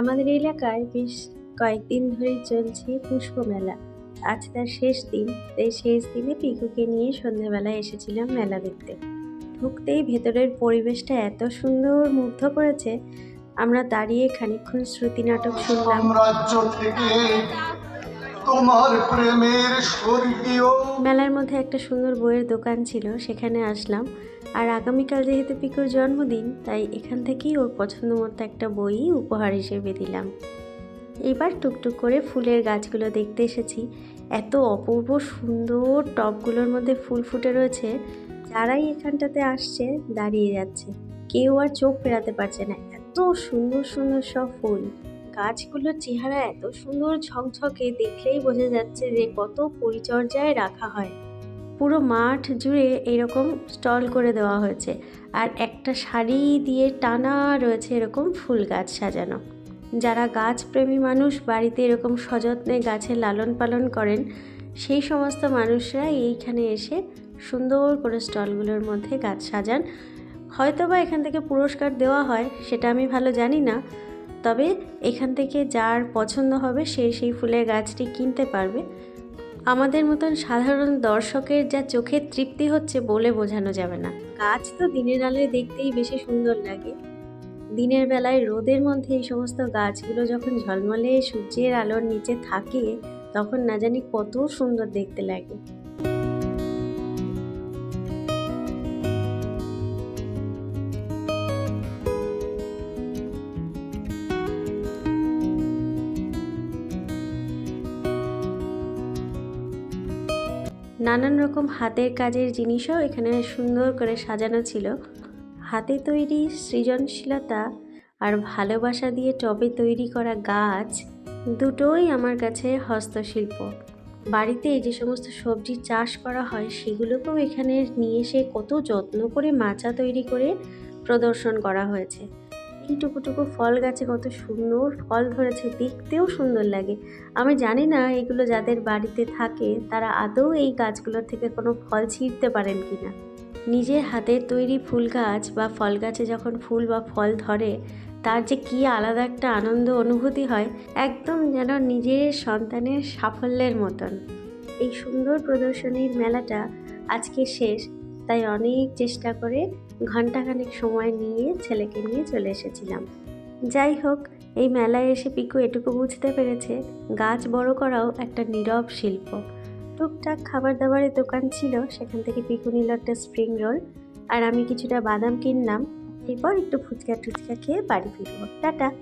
আমাদের এলাকায় বেশ কয়েকদিন ধরে চলছে পুষ্প মেলা আজ তার শেষ দিন, তাই শেষ দিনে পিকুকে নিয়ে সন্ধ্যাবেলায় এসেছিলাম মেলা দেখতে। ঢুকতেই ভেতরের পরিবেশটা এত সুন্দর মুগ্ধ করেছে, আমরা দাঁড়িয়ে খানিক্ষণ শ্রুতি নাটক শুনলাম তোমার প্রেমের স্বর্গীয় মেলার মধ্যে একটা সুন্দর বইয়ের দোকান ছিল, সেখানে আসলাম। আর আগামীকাল যেহেতু পিকুর জন্মদিন, তাই এখান থেকেই ওর পছন্দ মতো একটা বই উপহার হিসেবে দিলাম। এবার টুকটুক করে ফুলের গাছগুলো দেখতে এসেছি। এত অপূর্ব সুন্দর টবগুলোর মধ্যে ফুল ফুটে রয়েছে। যারাই এখানটাতে আসছে, দাঁড়িয়ে যাচ্ছে। কেউ আর চোখ ফেরাতে পারছে না। এত সুন্দর সুন্দর সব ফুল। গাছগুলোর চেহারা এত সুন্দর ঝকঝকে দেখলেই বোঝা যাচ্ছে যে কত পরিচর্যায় রাখা হয়। পুরো মাঠ জুড়ে এরকম স্টল করে দেওয়া হয়েছে আর একটা শাড়ি দিয়ে টানা রয়েছে এরকম ফুল গাছ সাজানো। যারা গাছপ্রেমী মানুষ, বাড়িতে এরকম সযত্নে গাছের লালন পালন করেন, সেই সমস্ত মানুষরা এইখানে এসে সুন্দর করে স্টলগুলোর মধ্যে গাছ সাজান। হয়তো বা এখান থেকে পুরস্কার দেওয়া হয়, সেটা আমি ভালো জানি না। তবে এখান থেকে যার পছন্দ হবে সে সেই ফুলের গাছটি কিনতে পারবে। আমাদের মতন সাধারণ দর্শকের যা চোখের তৃপ্তি হচ্ছে বলে বোঝানো যাবে না। গাছ তো দিনের আলোয় দেখতেই বেশি সুন্দর লাগে। দিনের বেলায় রোদের মধ্যে এই সমস্ত গাছগুলো যখন ঝলমলে, সূর্যের আলোর নিচে থাকে, তখন না জানি কত সুন্দর দেখতে লাগে। নানান রকম হাতের কাজের জিনিসও এখানে সুন্দর করে সাজানো ছিল। হাতে তৈরি সৃজনশীলতা আর ভালোবাসা দিয়ে টবে তৈরি করা গাছ দুটোই আমার কাছে হস্তশিল্প। বাড়িতে যে সমস্ত সবজি চাষ করা হয়, সেগুলোকেও এখানে নিয়ে এসে কত যত্ন করে মাচা তৈরি করে প্রদর্শন করা হয়েছে। এই টুকুটুকু ফল গাছে কত সুন্দর ফল ধরেছে, দেখতেও সুন্দর লাগে। আমি জানি না এগুলো যাদের বাড়িতে থাকে, তারা আদৌ এই গাছগুলোর থেকে কোনো ফল ছিঁড়তে পারেন কি না নিজের হাতের তৈরি ফুল গাছ বা ফল গাছে যখন ফুল বা ফল ধরে, তার যে কী আলাদা একটা আনন্দ অনুভূতি হয়, একদম যেন নিজের সন্তানের সাফল্যের মতন। এই সুন্দর প্রদর্শনীর মেলাটা আজকে শেষ, তাই অনেক চেষ্টা করে ঘন্টাখানেক সময় নিয়ে ছেলেকে নিয়ে চলে এসেছিলাম। যাই হোক, এই মেলায় এসে পিকু এটুকু বুঝতে পেরেছে, গাছ বড় করাও একটা নীরব শিল্প। টুকটাক খাবার দাবারের দোকান ছিল, সেখান থেকে পিকু নিল একটা স্প্রিং রোল আর আমি কিছুটা বাদাম কিনলাম। এরপর একটু ফুচকা টুচকা খেয়ে বাড়ি ফিরবো। টাটা!